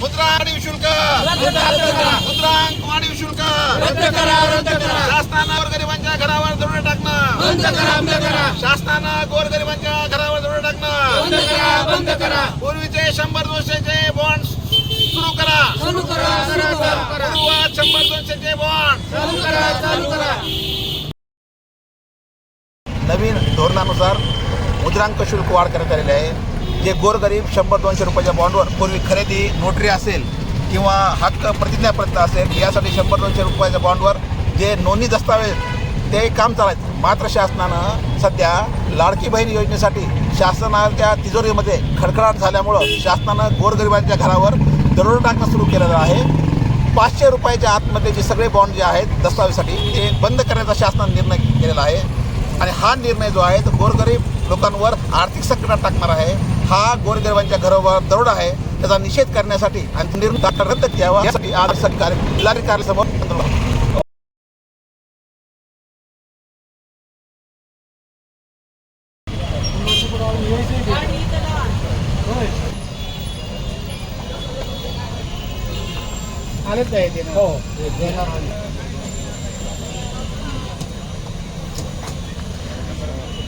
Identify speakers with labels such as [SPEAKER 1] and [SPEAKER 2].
[SPEAKER 1] मुद्रा आणि शुल्क. मुद्रांक वाढीव शुल्क. शासनावर गरिबांच्या घरावर दरोडे टाकणं. शासनानं गोरगरिबांच्या घरावर दरोडे टाकणं. पूर्वीचे शंभर दोनशेचे बॉन्ड सुरू करा. पूर्वात शंभर दोनशेचे बॉन्ड नवीन धोरणानुसार मुद्रांक शुल्क वाढ करण्यात आलेली आहे. जे गोरगरीब शंभर दोनशे रुपयाच्या बॉन्डवर पूर्वी खरेदी नोटरी असेल किंवा हक्क प्रतिज्ञापत्र असेल यासाठी शंभर दोनशे रुपयाच्या बॉन्डवर जे नोंदणी दस्तावेज ते काम चालायचं मात्र शासनानं सध्या लाडकी बहीण योजनेसाठी शासनाच्या तिजोरीमध्ये खडखडाट झाल्यामुळं शासनानं गोरगरिबांच्या घरावर दरोडा टाकणं सुरू केलेलं आहे. पाचशे रुपयाच्या आतमध्ये जे सगळे बॉन्ड जे आहेत दस्तावेजसाठी ते बंद करण्याचा शासनाने निर्णय केलेला आहे. आणि हा निर्णय जो आहे तो गोरगरीब लोकांवर आर्थिक संकटात टाकणार आहे. हा गोरगरिबांच्या घरावर दरोडा आहे. त्याचा निषेध करण्यासाठी आणि निर्णय रद्द घ्यावा यासाठी आज सरकार आहे.
[SPEAKER 2] आलेच आहे ते. हो